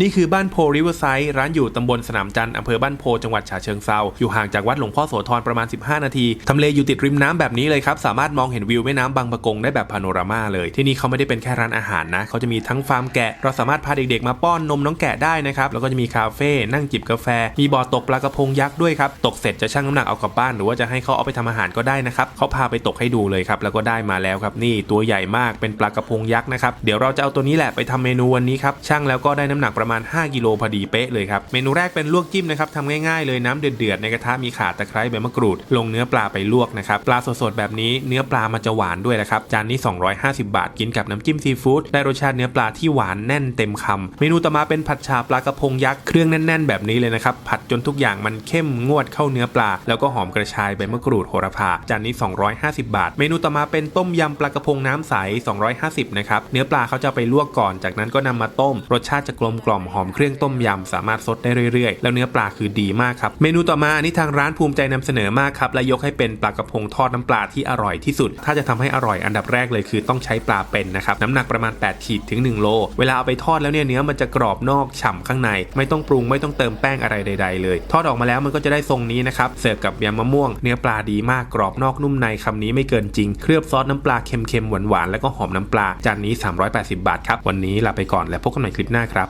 นี่คือบ้านโพริเวอร์ไซด์ร้านอยู่ตำบลสนามจันทร์อำเภอบ้านโพจังหวัดฉะเชิงเซาอยู่ห่างจากวัดหลวงพ่อโสธรประมาณ 15 นาที ทำเลอยู่ติดริมน้ำแบบนี้เลยครับ สามารถมองเห็นวิวแม่น้ำบางปะกงได้แบบพาโนรามาเลย ที่นี่เขาไม่ได้เป็นแค่ร้านอาหารนะ เขาจะมีทั้งฟาร์มแกะ เราสามารถพาเด็กๆ มาป้อนนมน้องแกะได้นะครับ แล้วก็จะมีคาเฟ่นั่งจิบกาแฟ มีบ่อตกปลากระพงยักษ์ด้วยครับตกเสร็จจะชั่งน้ำหนักเอากลับบ้านหรือว่าจะให้เขาเอาไปทำอาหารก็ได้นะครับเขาพาไปตกให้ดูเลยครับแล้วก็ได้มาแล้วครับนี่ตัวใหญ่มากเป็นปลากระพงยักษ์นะครับเดี๋ยวเราจะเอาตัวนี้แหละไปทำเมนูวันนี้ครับช่างแล้วก็ได้น้ำหนักประมาณ 5 กิโลพอดีเป๊ะเลยครับ เมนูแรกเป็นลวกจิ้มนะครับทำง่ายๆเลยน้ำเดือดๆในกระทะมีข่าตะไคร้ใบมะกรูด ลงเนื้อปลาไปลวกนะครับ ปลาสดๆแบบนี้เนื้อปลามันจะหวานด้วยนะครับ จานนี้ 250 บาทกินกับน้ำจิ้มซีฟู้ดได้รสชาติเนื้อปลาที่หวานแน่นเต็มคำเมนูต่อมาเป็นผัดชาปลากระพงยักษ์เครื่องแน่น ๆ แบบนี้เลยนะครับผัดจนทุกอย่างมันเข้มงวดเข้าเนื้อปลา แล้วก็หอมกระชายใบมะกรูดโหระพาจานนี้ 250 บาท เมนูต่อมาเป็นต้มยำปลากระพงน้ำใส 250 นะครับเนื้อปลาเขาจะไปลวกก่อนจากนั้นก็นำมาต้ม รสชาติจะกลมกลอมหอมเครื่องต้มยำสามารถซดได้เรื่อยๆ แล้วเนื้อปลาคือดีมากครับ เมนูต่อมาอันนี้ทางร้านภูมิใจนำเสนอมากครับ และยกให้เป็นปลากระพงทอดน้ำปลาที่อร่อยที่สุด ถ้าจะทำให้อร่อยอันดับแรกเลยคือต้องใช้ปลาเป็นนะครับ น้ำหนักประมาณ 8 ขีดถึง 1 โล เวลาเอาไปทอดแล้วเนี่ยเนื้อมันจะกรอบนอกฉ่ำข้างใน ไม่ต้องปรุงไม่ต้องเติมแป้งอะไรใด ๆ เลย ทอดออกมาแล้วมันก็จะได้ทรงนี้นะครับเสิร์ฟกับยำมะม่วง เนื้อปลาดีมากกรอบนอกนุ่มในคำนี้ไม่เกินจริง เคลือบซอสน้ำปลาเค็มๆหวานๆแล้วก็หอมน้ำปลาจานนี้ 380 บาทครับวันนี้ลาไปก่อนและพบกันใหม่คลิปหน้าครับ